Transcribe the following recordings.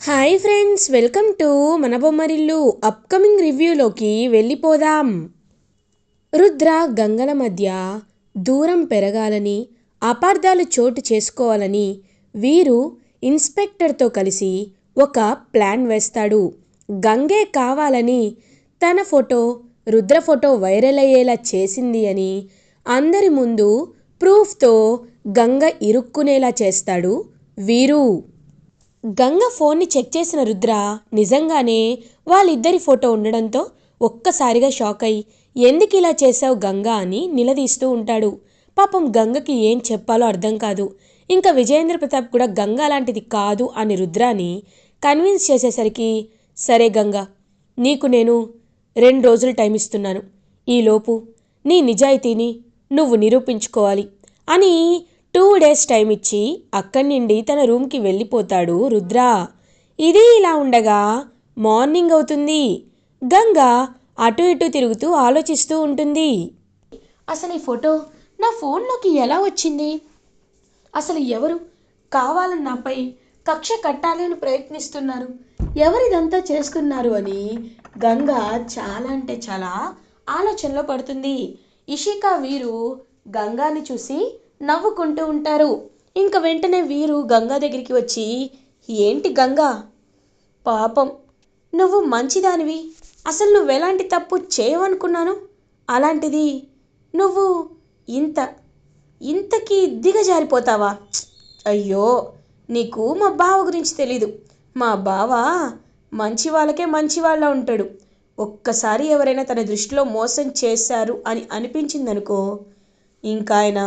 Hi friends welcome to మన Bommarillu upcoming రివ్యూలోకి వెళ్ళిపోదాం. రుద్ర గంగల మధ్య దూరం పెరగాలని అపార్థాలు చోటు చేసుకోవాలని వీరు ఇన్స్పెక్టర్తో కలిసి ఒక ప్లాన్ వేస్తాడు. గంగే కావాలని తన ఫోటో రుద్ర ఫోటో వైరల్ అయ్యేలా చేసింది అని అందరి ముందు ప్రూఫ్తో గంగ ఇరుక్కునేలా చేస్తాడు వీరు. గంగ ఫోన్ని చెక్ చేసిన రుద్ర నిజంగానే వాళ్ళిద్దరి ఫోటో ఉండడంతో ఒక్కసారిగా షాక్ అయి ఎందుకు ఇలా చేశావు గంగ? అని నిలదీస్తూ ఉంటాడు. పాపం గంగకి ఏం చెప్పాలో అర్థం కాదు. ఇంకా విజయేంద్ర ప్రతాప్ కూడా గంగ లాంటిది కాదు అని రుద్రాని కన్విన్స్ చేసేసరికి సరే గంగ నీకు నేను రెండు రోజులు టైం ఇస్తున్నాను. ఈలోపు నీ నిజాయితీని నువ్వు నిరూపించుకోవాలి అని టూ డేస్ టైం ఇచ్చి అక్కడి నుండి తన రూమ్కి వెళ్ళిపోతాడు రుద్ర. ఇది ఇలా ఉండగా మార్నింగ్ అవుతుంది. గంగ అటు ఇటు తిరుగుతూ ఆలోచిస్తూ ఉంటుంది. అసలు ఈ ఫోటో నా ఫోన్లోకి ఎలా వచ్చింది? అసలు ఎవరు కావాలని నాపై కక్ష కట్టాలని ప్రయత్నిస్తున్నారు? ఎవరిదంతా చేసుకున్నారు అని గంగ చాలా అంటే చాలా ఆలోచనలో పడుతుంది. ఇషిక వీరు గంగాని చూసి నవ్వుకుంటూ ఉంటారు. ఇంక వెంటనే వీరు గంగా దగ్గరికి వచ్చి ఏంటి గంగా? పాపం. నువ్వు మంచిదానివి. అసలు నువ్వెలాంటి తప్పు చేయవనుకున్నాను? అలాంటిది నువ్వు ఇంత ఇంతకీ దిగజారిపోతావా? అయ్యో నీకు మా బావ గురించి తెలీదు. మా బావ మంచి వాళ్ళకే మంచి వాళ్ళ ఉంటాడు. ఒక్కసారి ఎవరైనా తన దృష్టిలో మోసం చేశారు అని అనిపించిందనుకో ఇంకా ఆయన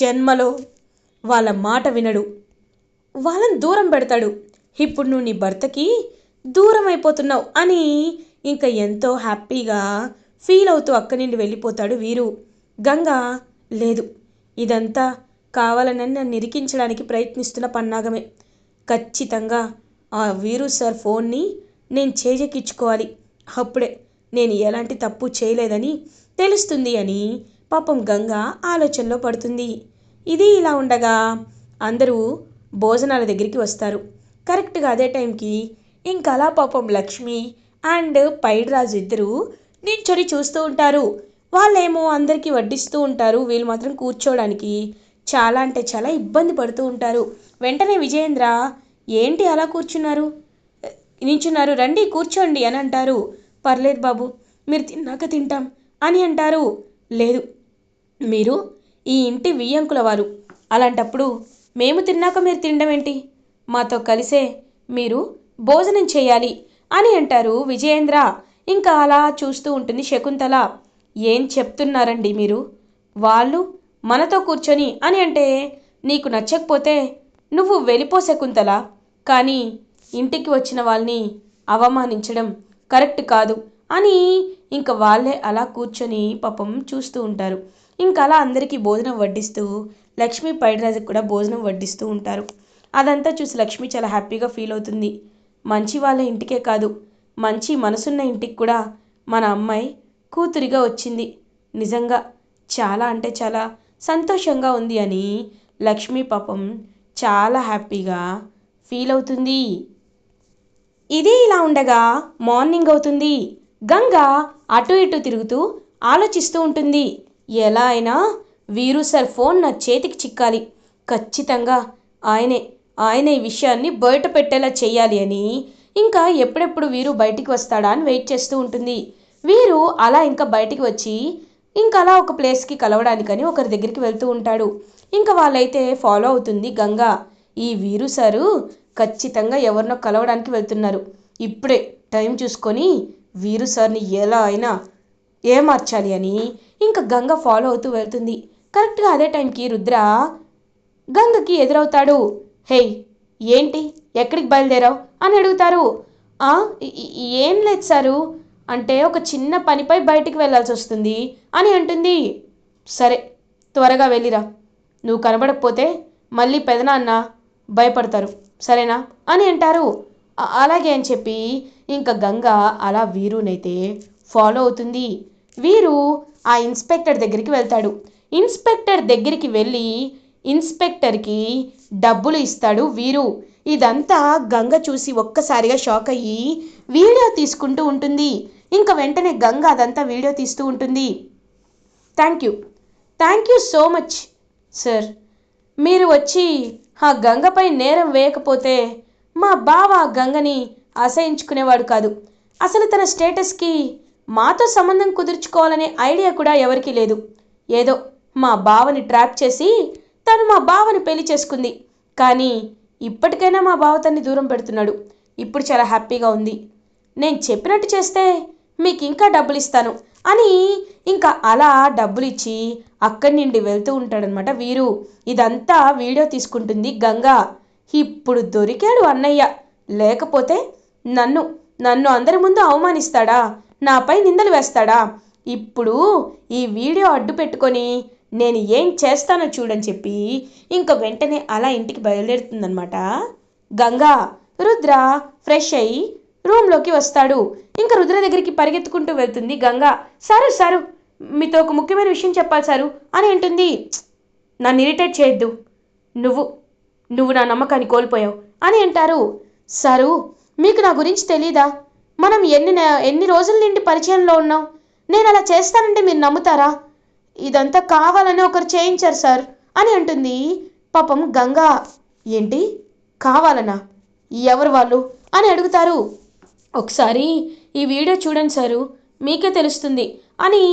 జన్మలో వాళ్ళ మాట వినడు. వాళ్ళని దూరం పెడతాడు. ఇప్పుడు నువ్వు నీ భర్తకి దూరం అయిపోతున్నావు అని ఇంకా ఎంతో హ్యాపీగా ఫీల్ అవుతూ అక్కడి నుండి వెళ్ళిపోతాడు వీరు. గంగ లేదు ఇదంతా కావాలని నన్ను నిరికించడానికి ప్రయత్నిస్తున్న పన్నాగమే. ఖచ్చితంగా ఆ వీరు సార్ ఫోన్ని నేను చేజెక్కించుకోవాలి అప్పుడే నేను ఎలాంటి తప్పు చేయలేదని తెలుస్తుంది అని పాపం గంగ ఆలోచనలో పడుతుంది. ఇది ఇలా ఉండగా అందరూ భోజనాల దగ్గరికి వస్తారు. కరెక్ట్గా అదే టైంకి ఇంకా అలా పాపం లక్ష్మి అండ్ పైడ్రాజు ఇద్దరు నించొని చూస్తూ ఉంటారు. వాళ్ళేమో అందరికీ వడ్డిస్తూ ఉంటారు. వీళ్ళు మాత్రం కూర్చోవడానికి చాలా అంటే చాలా ఇబ్బంది పడుతూ ఉంటారు. వెంటనే విజయేంద్ర ఏంటి అలా కూర్చున్నారు? నించున్నారు. రండి కూర్చోండి అని అంటారు. పర్లేదు బాబు మీరు తిన్నాక తింటాం అని అంటారు. లేదు మీరు ఈ ఇంటి వియ్యంకుల వారు అలాంటప్పుడు మేము తిన్నాక మీరు తినడం ఏంటి మాతో కలిసే మీరు భోజనం చేయాలి అని అంటారు విజయేంద్ర. ఇంకా అలా చూస్తూ ఉంటుంది శకుంతల. ఏం చెప్తున్నారండి మీరు? వాళ్ళు మనతో కూర్చొని అని అంటే నీకు నచ్చకపోతే నువ్వు వెళ్ళిపో శకుంతల. కానీ ఇంటికి వచ్చిన వాళ్ళని అవమానించడం కరెక్ట్ కాదు అని ఇంకా వాళ్ళే అలా కూర్చొని పాపం చూస్తూ ఉంటారు. ఇంకా అలా అందరికీ భోజనం వడ్డిస్తూ లక్ష్మి పైడిరాజుకి కూడా భోజనం వడ్డిస్తూ ఉంటారు. అదంతా చూసి లక్ష్మి చాలా హ్యాపీగా ఫీల్ అవుతుంది. మంచి వాళ్ళ ఇంటికే కాదు మంచి మనసున్న ఇంటికి కూడా మన అమ్మాయి కూతురిగా వచ్చింది. నిజంగా చాలా అంటే చాలా సంతోషంగా ఉంది అని లక్ష్మి పాపం చాలా హ్యాపీగా ఫీల్ అవుతుంది. ఇది ఇలా ఉండగా మార్నింగ్ అవుతుంది. గంగ అటు ఇటు తిరుగుతూ ఆలోచిస్తూ ఉంటుంది. ఎలా అయినా వీరు సార్ ఫోన్ నా చేతికి చిక్కాలి. ఖచ్చితంగా ఆయనే ఆయన ఈ విషయాన్ని బయట పెట్టేలా చేయాలి అని. ఇంకా ఎప్పుడెప్పుడు వీరు బయటికి వస్తాడా అని వెయిట్ చేస్తూ ఉంటుంది. వీరు అలా ఇంకా బయటికి వచ్చి ఇంకా అలా ఒక ప్లేస్కి కలవడానికని ఒకరి దగ్గరికి వెళ్తూ ఉంటాడు. ఇంకా వాళ్ళైతే ఫాలో అవుతుంది గంగా. ఈ వీరు సారు ఖచ్చితంగా ఎవరినో కలవడానికి వెళ్తున్నారు. ఇప్పుడే టైం చూసుకొని వీరు సార్ని ఎలా అయినా ఏమార్చాలి అని ఇంకా గంగ ఫాలో అవుతూ వెళ్తుంది. కరెక్ట్గా అదే టైంకి రుద్ర గంగకి ఎదురవుతాడు. హేయ్ ఏంటి? ఎక్కడికి బయలుదేరావు? అని అడుగుతారు. ఏం లేదు సారు. అంటే ఒక చిన్న పనిపై బయటికి వెళ్ళాల్సి వస్తుంది అని అంటుంది. సరే త్వరగా వెళ్ళిరా. నువ్వు కనబడకపోతే మళ్ళీ పెదనాన్న భయపడతారు. సరేనా? అని అంటారు. అలాగే అని చెప్పి ఇంకా గంగ అలా వీరునైతే ఫాలో అవుతుంది. వీరు ఆ ఇన్స్పెక్టర్ దగ్గరికి వెళ్తాడు. ఇన్స్పెక్టర్ దగ్గరికి వెళ్ళి ఇన్స్పెక్టర్కి డబ్బులు ఇస్తాడు వీరు. ఇదంతా గంగ చూసి ఒక్కసారిగా షాక్ అయ్యి వీడియో తీసుకుంటూ ఉంటుంది. ఇంకా వెంటనే గంగ అదంతా వీడియో తీస్తూ ఉంటుంది. Thank you. Thank you so much sir. మీరు వచ్చి ఆ గంగపై నేరం వేయకపోతే మా బావ ఆ గంగని అసహించుకునేవాడు కాదు. అసలు తన స్టేటస్కి మాతో సంబంధం కుదుర్చుకోవాలనే ఐడియా కూడా ఎవరికీ లేదు. ఏదో మా బావని ట్రాప్ చేసి తను మా బావని పెళ్ళి చేసుకుంది. కానీ ఇప్పటికైనా మా బావ తన్ని దూరం పెడుతున్నాడు. ఇప్పుడు చాలా హ్యాపీగా ఉంది. నేను చెప్పినట్టు చేస్తే మీకు ఇంకా డబ్బులు ఇస్తాను అని ఇంకా అలా డబ్బులు ఇచ్చి అక్కడి నుండి వెళ్తూ ఉంటాడనమాట వీరు. ఇదంతా వీడియో తీసుకుంటుంది గంగా. ఇప్పుడు దొరికాడు అన్నయ్య. లేకపోతే నన్ను నన్ను అందరి ముందు అవమానిస్తాడా? నాపై నిందలు వేస్తాడా? ఇప్పుడు ఈ వీడియో అడ్డు పెట్టుకొని నేను ఏం చేస్తానో చూడని చెప్పి ఇంకా వెంటనే అలా ఇంటికి బయలుదేరుతుందనమాట గంగా రుద్ర ఫ్రెష్ అయ్యి రూమ్లోకి వస్తాడు. ఇంకా రుద్ర దగ్గరికి పరిగెత్తుకుంటూ వెళ్తుంది. గంగా సారు సారు మీతో ఒక ముఖ్యమైన విషయం చెప్పాలి సారు అని అంటుంది. నన్ను ఇరిటేట్ చేయొద్దు. నువ్వు నువ్వు నా నమ్మకాన్ని కోల్పోయావు అని అంటారు. సారు మీకు నా గురించి తెలీదా? మనం ఎన్ని ఎన్ని రోజుల నుండి పరిచయంలో ఉన్నాం? నేను అలా చేస్తానంటే మీరు నమ్ముతారా? ఇదంతా కావాలని ఒకరు చేయించారు సార్ అని అంటుంది. పాపం గంగా ఏంటి? కావాలనా? ఎవరు వాళ్ళు? అని అడుగుతారు. ఒకసారి ఈ వీడియో చూడండి సారు మీకే తెలుస్తుంది అని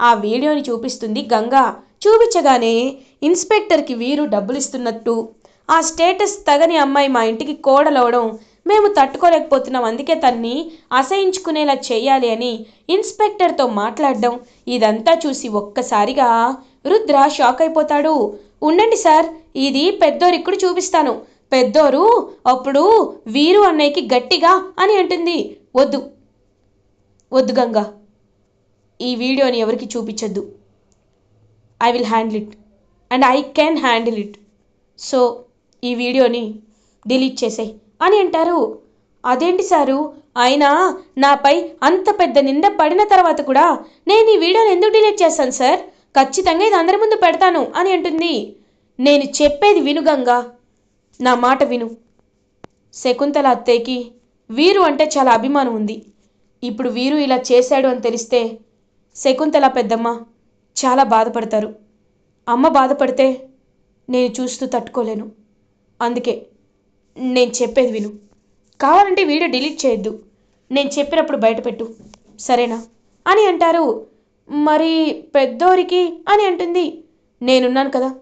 ఆ వీడియోని చూపిస్తుంది గంగా. చూపించగానే ఇన్స్పెక్టర్కి వీరు డబ్బులు ఇస్తున్నట్టు ఆ స్టేటస్ తగని అమ్మాయి మా ఇంటికి కోడలవడం మేము తట్టుకోలేకపోతున్నాం. అందుకే తన్ని అసహించుకునేలా చేయాలి అని ఇన్స్పెక్టర్తో మాట్లాడడం. ఇదంతా చూసి ఒక్కసారిగా రుద్ర షాక్ అయిపోతాడు. ఉండండి సార్ ఇది పెద్దోరిక్కుడు చూపిస్తాను. పెద్దోరు అప్పుడు వీరు అన్నయ్యకి గట్టిగా అని అంటుంది. వద్దు వద్దు గంగా. ఈ వీడియోని ఎవరికి చూపించొద్దు. I will handle it. And I can handle it. So ఈ వీడియోని డిలీట్ చేసేయ్. అని అంటారు. అదేంటి సారు? అయినా నాపై అంత పెద్ద నింద పడిన తర్వాత కూడా నేను ఈ వీడియోని ఎందుకు డిలీట్ చేస్తాను సార్? ఖచ్చితంగా ఇది అందరి ముందు పెడతాను అని అంటుంది. నేను చెప్పేది విను గంగా. నా మాట విను. శకుంతల అత్తయ్యకి వీరు అంటే చాలా అభిమానం ఉంది. ఇప్పుడు వీరు ఇలా చేశాడు అని తెలిస్తే శకుంతల పెద్దమ్మ చాలా బాధపడతారు. అమ్మ బాధపడితే నేను చూస్తూ తట్టుకోలేను. అందుకే నేను చెప్పేది విను. కావాలంటే వీడియో డిలీట్ చేయొద్దు. నేను చెప్పినప్పుడు బయటపెట్టు. సరేనా? అని అంటారు. మరి పెద్దోరికి అని అంటుంది. నేనున్నాను కదా.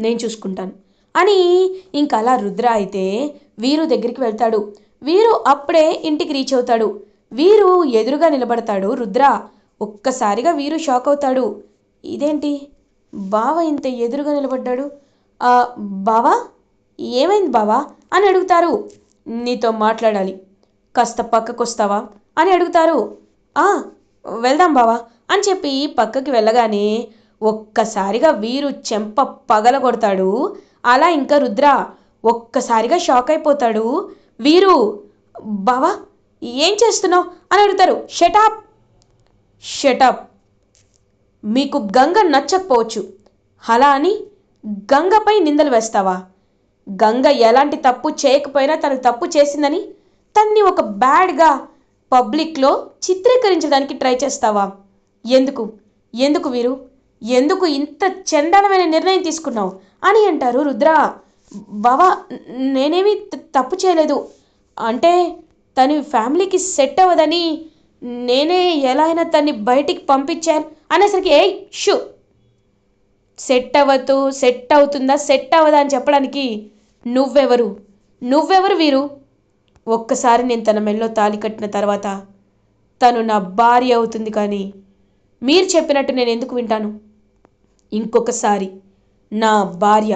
నేను చూసుకుంటాను. అని ఇంక అలా రుద్ర అయితే వీరు దగ్గరికి వెళ్తాడు. వీరు అప్పుడే ఇంటికి రీచ్ అవుతాడు. వీరు ఎదురుగా నిలబడతాడు రుద్ర. ఒక్కసారిగా వీరు షాక్ అవుతాడు. ఇదేంటి? బావ ఇంత ఎదురుగా నిలబడ్డాడు. బావా? ఏమైంది బావా? అని అడుగుతారు. నీతో మాట్లాడాలి. కాస్త పక్కకొస్తావా? అని అడుగుతారు. "ఆ, వెళ్దాం బావా అని చెప్పి పక్కకి వెళ్ళగానే ఒక్కసారిగా వీరు చెంప పగల కొడతాడు అలా ఇంకా రుద్ర ఒక్కసారిగా షాక్ అయిపోతాడు. వీరు బావా ఏం చేస్తున్నావు? అని అడుగుతారు. షటాప్ షటాప్ మీకు గంగ నచ్చకపోవచ్చు. అలా అని గంగపై నిందలు వేస్తావా? గంగ ఎలాంటి తప్పు చేయకపోయినా తను తప్పు చేసిందని తన్ని ఒక బ్యాడ్గా పబ్లిక్లో చిత్రీకరించడానికి ట్రై చేస్తావా? ఎందుకు? ఎందుకు వీరు? ఎందుకు ఇంత చండాలమైన నిర్ణయం తీసుకున్నావు? అని అంటారు రుద్ర. బావా నేనేమీ త- తప్పు చేయలేదు. అంటే తను ఫ్యామిలీకి సెట్ అవ్వదని నేనే ఎలా అయినా తన్ని బయటికి పంపించాను అనేసరికి ఏయ్ షూ! సెట్ అవ్వదు సెట్ అవుతుందా సెట్ అవ్వదా అని చెప్పడానికి నువ్వెవరు? నువ్వెవరు వీరు? ఒక్కసారి నేను తన మెల్లో తాలి కట్టిన తర్వాత తను నా భార్య అవుతుంది కానీ మీరు చెప్పినట్టు నేను ఎందుకు వింటాను? ఇంకొకసారి నా భార్య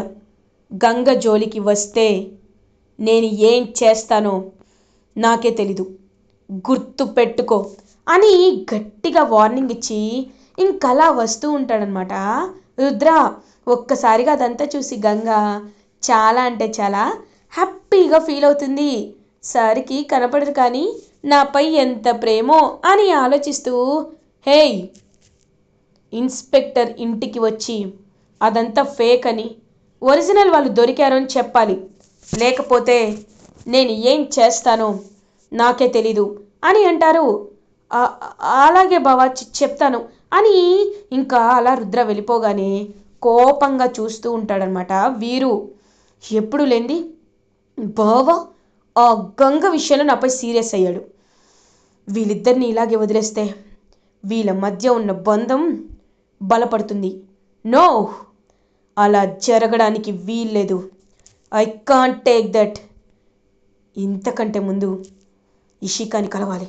గంగ జోలికి వస్తే నేను ఏం చేస్తానో నాకే తెలీదు. గుర్తు పెట్టుకో అని గట్టిగా వార్నింగ్ ఇచ్చి ఇంకలా వస్తూ ఉంటాడనమాట రుద్ర ఒక్కసారిగా అదంతా చూసి గంగ చాలా అంటే చాలా హ్యాపీగా ఫీల్ అవుతుంది. సార్కి కనపడదు కానీ నాపై ఎంత ప్రేమో అని ఆలోచిస్తూ హేయ్ ఇన్స్పెక్టర్ ఇంటికి వచ్చి అదంతా ఫేక్ అని ఒరిజినల్ వాళ్ళు దొరికారు అని చెప్పాలి. లేకపోతే నేను ఏం చేస్తానో నాకే తెలీదు అని అంటారు. అలాగే బావా చెప్తాను అని ఇంకా అలా రుద్ర వెళ్ళిపోగానే కోపంగా చూస్తూ ఉంటాడనమాట వీరు. ఎప్పుడు లేంది? బావా ఆ గంగ విషయంలో నాపై సీరియస్ అయ్యాడు. వీళ్ళిద్దరిని ఇలాగే వదిలేస్తే వీళ్ళ మధ్య ఉన్న బంధం బలపడుతుంది. నో! అలా జరగడానికి వీల్లేదు. I can't take that. ఇంతకంటే ముందు ఇషికాని కలవాలి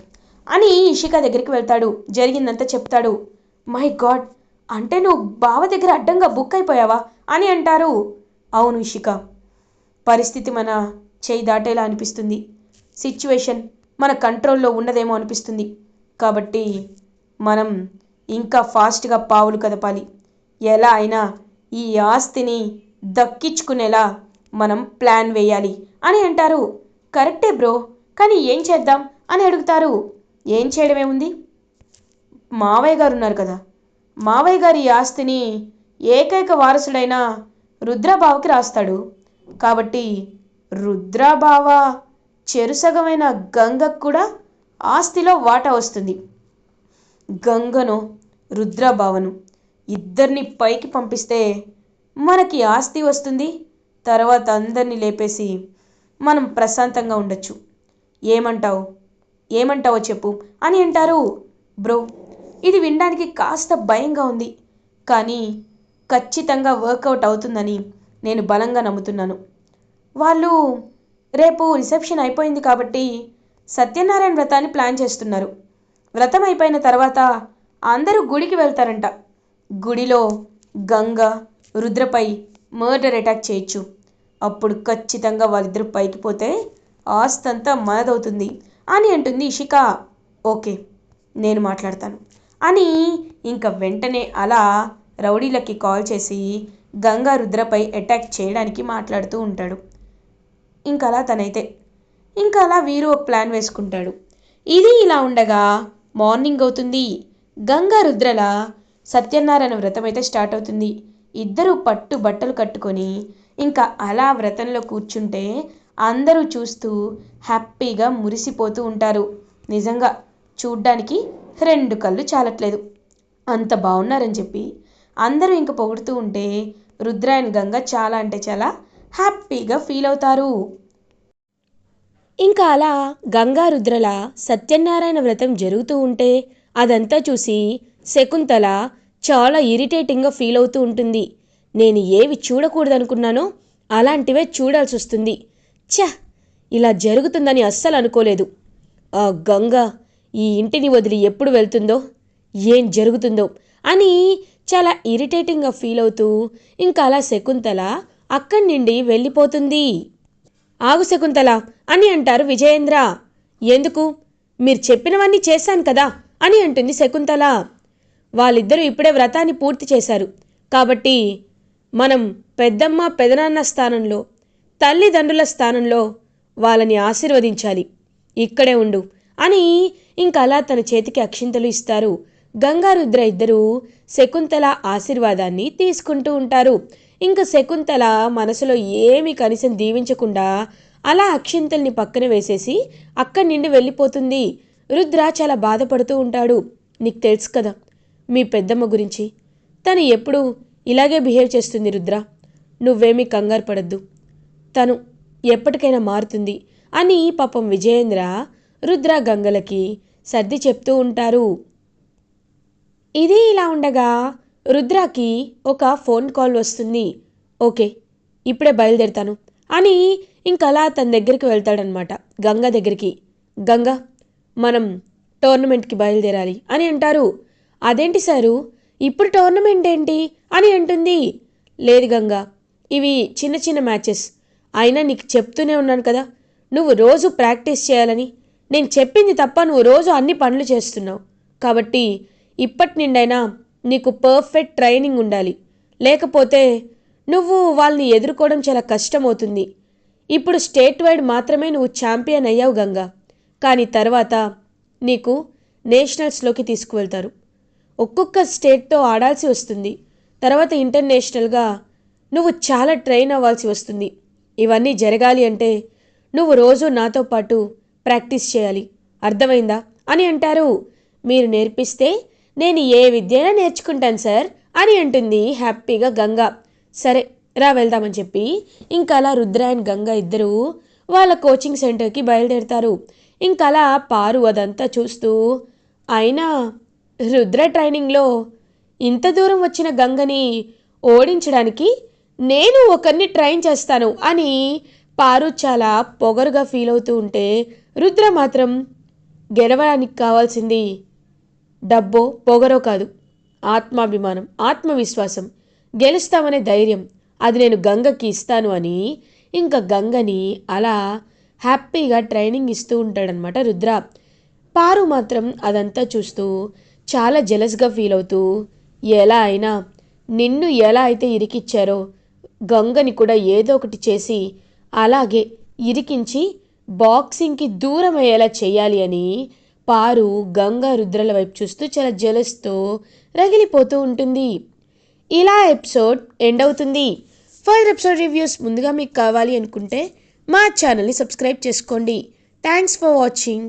అని ఇషికా దగ్గరికి వెళ్తాడు. జరిగిందంతా చెప్తాడు. మై గాడ్ అంటే నువ్వు బావ దగ్గర అడ్డంగా బుక్ అయిపోయావా అని అంటారు. అవును ఇషిక. పరిస్థితి మన చేయి దాటేలా అనిపిస్తుంది. సిచ్యువేషన్ మన కంట్రోల్లో ఉన్నదేమో అనిపిస్తుంది. కాబట్టి మనం ఇంకా ఫాస్ట్గా పావులు కదపాలి. ఎలా అయినా ఈ ఆస్తిని దక్కించుకునేలా మనం ప్లాన్ వేయాలి అని అంటారు. కరెక్టే బ్రో కానీ ఏం చేద్దాం అని అడుగుతారు. ఏం చేయడమే ఉంది? మావయ్య గారు ఉన్నారు కదా. మావయ్య గారి ఈ ఆస్తిని ఏకైక వారసుడైన రుద్రబావుకి రాస్తాడు. కాబట్టి రుద్రాభావ చెరుసగమైన గంగకు కూడా ఆస్తిలో వాటా వస్తుంది. గంగను రుద్రాభావను ఇద్దరిని పైకి పంపిస్తే మనకి ఆస్తి వస్తుంది. తర్వాత అందరినీ లేపేసి మనం ప్రశాంతంగా ఉండొచ్చు. ఏమంటావు? ఏమంటావో చెప్పు అని అంటారు. బ్రో ఇది వినడానికి కాస్త భయంగా ఉంది. కానీ ఖచ్చితంగా వర్కౌట్ అవుతుందని నేను బలంగా నమ్ముతున్నాను. వాళ్ళు రేపు రిసెప్షన్ అయిపోయింది కాబట్టి సత్యనారాయణ వ్రతాన్ని ప్లాన్ చేస్తున్నారు. వ్రతం అయిపోయిన తర్వాత అందరూ గుడికి వెళ్తారంట. గుడిలో గంగ రుద్రపై మర్డర్ అటాక్ చేయొచ్చు. అప్పుడు ఖచ్చితంగా వాళ్ళిద్దరు పైకి పోతే ఆస్తంతా మనదవుతుంది. అని అంటుంది ఇషిక. ఓకే నేను మాట్లాడతాను. అని ఇంకా వెంటనే అలా రౌడీలకి కాల్ చేసి గంగా రుద్రపై అటాక్ చేయడానికి మాట్లాడుతూ ఉంటాడు. ఇంకా అలా తనైతే. ఇంకా అలా వీరు ఒక ప్లాన్ వేసుకుంటాడు. ఇది ఇలా ఉండగా మార్నింగ్ అవుతుంది. గంగా రుద్రల సత్యనారాయణ వ్రతం అయితే స్టార్ట్ అవుతుంది. ఇద్దరు పట్టు బట్టలు కట్టుకొని ఇంకా అలా వ్రతంలో కూర్చుంటే అందరూ చూస్తూ హ్యాపీగా మురిసిపోతూ ఉంటారు. నిజంగా చూడ్డానికి రెండు కళ్ళు చాలట్లేదు. అంత బాగున్నారని చెప్పి అందరూ ఇంక పొగుడుతూ ఉంటే రుద్ర అండ్ గంగ చాలా అంటే చాలా హ్యాపీగా ఫీల్ అవుతారు. ఇంకా అలా గంగా రుద్రల సత్యనారాయణ వ్రతం జరుగుతూ ఉంటే అదంతా చూసి శకుంతల చాలా ఇరిటేటింగ్గా ఫీల్ అవుతూ ఉంటుంది. నేను ఏవి చూడకూడదనుకున్నానో అలాంటివే చూడాల్సి వస్తుంది. ఛ! ఇలా జరుగుతుందని అస్సలు అనుకోలేదు. ఆ గంగ ఈ ఇంటిని వదిలి ఎప్పుడు వెళ్తుందో ఏం జరుగుతుందో అని చాలా ఇరిటేటింగ్గా ఫీల్ అవుతూ ఇంకా అలా శకుంతల అక్కడి నుండి వెళ్ళిపోతుంది. ఆగు శకుంతల అని అంటారు విజయేంద్ర. ఎందుకు? మీరు చెప్పినవన్నీ చేశాను కదా అని అంటుంది శకుంతల. వాళ్ళిద్దరూ ఇప్పుడే వ్రతాన్ని పూర్తి చేశారు. కాబట్టి మనం పెద్దమ్మ పెదనాన్న స్థానంలో తల్లిదండ్రుల స్థానంలో వాళ్ళని ఆశీర్వదించాలి. ఇక్కడే ఉండు అని ఇంకా అలా తన చేతికి అక్షింతలు ఇస్తారు. గంగారుద్ర ఇద్దరూ శకుంతల ఆశీర్వాదాన్ని తీసుకుంటూ ఉంటారు. ఇంకా శకుంతల మనసులో ఏమి కనీసం దీవించకుండా అలా అక్షింతల్ని పక్కన వేసేసి అక్కడి నుండి వెళ్ళిపోతుంది. రుద్ర చాలా బాధపడుతూ ఉంటాడు. నీకు తెలుసు కదా మీ పెద్దమ్మ గురించి. తను ఎప్పుడు ఇలాగే బిహేవ్ చేస్తుంది రుద్ర. నువ్వేమీ కంగారు పడద్దు. తను ఎప్పటికైనా మారుతుంది అని పాపం విజయేంద్ర రుద్ర గంగలకి సర్ది చెప్తూ ఉంటారు. ఇది ఇలా ఉండగా రుద్రాకి ఒక ఫోన్ కాల్ వస్తుంది. ఓకే ఇప్పుడే బయలుదేరుతాను అని ఇంకలా తన దగ్గరికి వెళ్తాడనమాట. గంగ దగ్గరికి. గంగ మనం టోర్నమెంట్కి బయలుదేరాలి అని అంటారు. అదేంటి సారు? ఇప్పుడు టోర్నమెంట్ ఏంటి అని అంటుంది. లేదు గంగ ఇవి చిన్న చిన్న మ్యాచెస్. అయినా నీకు చెప్తూనే ఉన్నాను కదా నువ్వు రోజు ప్రాక్టీస్ చేయాలని. నేను చెప్పింది తప్ప నువ్వు రోజు అన్ని పనులు చేస్తున్నావు. కాబట్టి ఇప్పటి నుండైనా నీకు పర్ఫెక్ట్ ట్రైనింగ్ ఉండాలి. లేకపోతే నువ్వు వాళ్ళని ఎదుర్కోవడం చాలా కష్టమవుతుంది. ఇప్పుడు స్టేట్ వైడ్ మాత్రమే నువ్వు ఛాంపియన్ అయ్యావు గంగా. కానీ తర్వాత నీకు నేషనల్స్లోకి తీసుకువెళ్తారు. ఒక్కొక్క స్టేట్తో ఆడాల్సి వస్తుంది. తర్వాత ఇంటర్నేషనల్గా నువ్వు చాలా ట్రైన్ అవ్వాల్సి వస్తుంది. ఇవన్నీ జరగాలి అంటే నువ్వు రోజు నాతో పాటు ప్రాక్టీస్ చేయాలి. అర్థమైందా? అని అంటారు. మీరు నేర్పిస్తే నేను ఏ విద్యైనా నేర్చుకుంటాను సార్ అని అంటుంది హ్యాపీగా గంగ. సరే రా వెళ్దామని చెప్పి ఇంకా అలా రుద్ర అండ్ గంగ ఇద్దరు వాళ్ళ కోచింగ్ సెంటర్కి బయలుదేరుతారు. ఇంకా అలా పారు అదంతా చూస్తూ అయినా రుద్ర ట్రైనింగ్లో ఇంత దూరం వచ్చిన గంగని ఓడించడానికి నేను ఒకరిని ట్రైన్ చేస్తాను అని పారు చాలా పొగరుగా ఫీల్ అవుతూ ఉంటే రుద్ర మాత్రం గెలవడానికి కావాల్సింది డబ్బో పొగరో కాదు. ఆత్మాభిమానం ఆత్మవిశ్వాసం. గెలుస్తామనే ధైర్యం. అది నేను గంగకి ఇస్తాను అని ఇంకా గంగని అలా హ్యాపీగా ట్రైనింగ్ ఇస్తూ ఉంటాడనమాట రుద్ర. పారు మాత్రం అదంతా చూస్తూ చాలా జెలస్గా ఫీల్ అవుతూ ఎలా అయినా నిన్ను ఎలా అయితే ఇరికిచ్చారో గంగని కూడా ఏదో ఒకటి చేసి అలాగే ఇరికించి బాక్సింగ్కి దూరం అయ్యేలా చేయాలి అని పారు గంగా రుద్రల వైపు చూస్తూ చాలా జలస్తో రగిలిపోతూ ఉంటుంది. ఇలా ఎపిసోడ్ ఎండ్ అవుతుంది. ఫర్దర్ ఎపిసోడ్ రివ్యూస్ ముందుగా మీకు కావాలి అనుకుంటే మా ఛానల్ని సబ్స్క్రైబ్ చేసుకోండి. Thanks for watching.